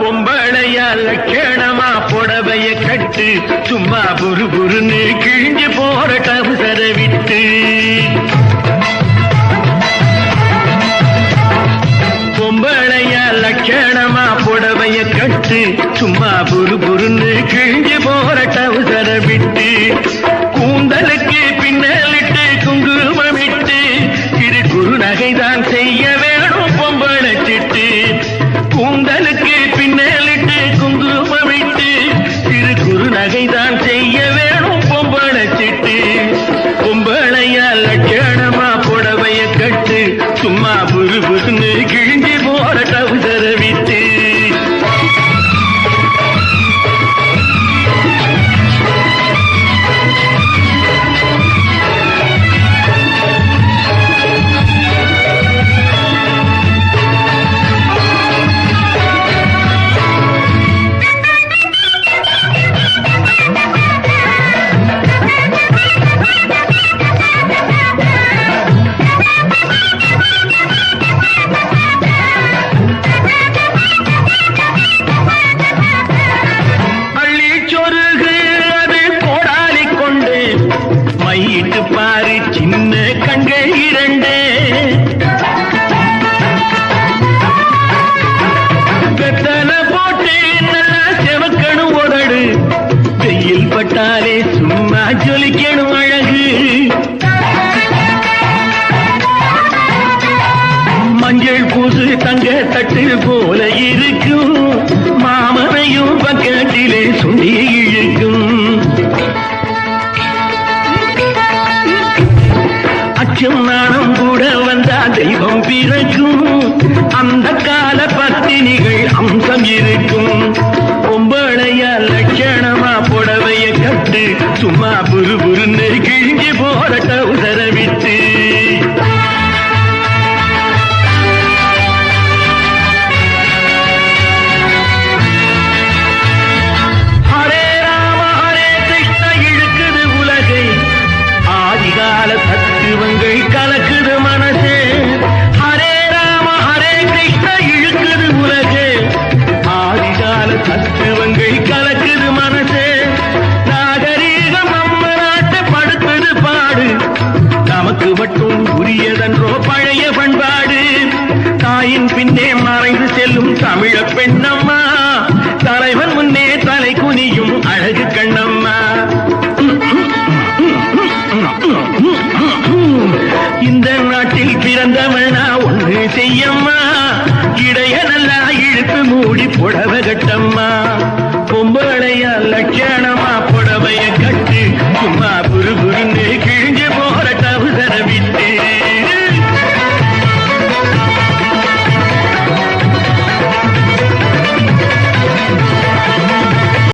பொம்பளையா லட்சணமா புடவைய கட்டு சும்மா புரு புருன்னு கிழிஞ்சு போற டவுசர விட்டு. பொம்பளையா லட்சணமா புடவைய கட்டு சும்மா புரு புருன்னு கிழிஞ்சு போற டவுசர விட்டு. கூந்தலுக்கு பின்னலிட்டு குங்குமமிட்டு திரு குரு நகைதான் செய்யவே மஞ்சள் தங்க தட்டு போல இருக்கும். மாமனையும் பக்கத்திலே சுண்டி இழுக்கும். அச்சம் நாணம் கூட வந்தா தெய்வம் பிறக்கும். மட்டும் உரியதன்றோ பழைய பண்பாடு. தாயின் பின்னே மறைந்து செல்லும் தமிழ பெண்ணம்மா. தலைவன் முன்னே தலை குனியும் அழகு கண்ணம்மா. இந்த நாட்டில் பிறந்தவனா ஒன்று செய்யம்மா. இடைய நல்லா இழுத்து மூடி புடவ கட்டம்மா.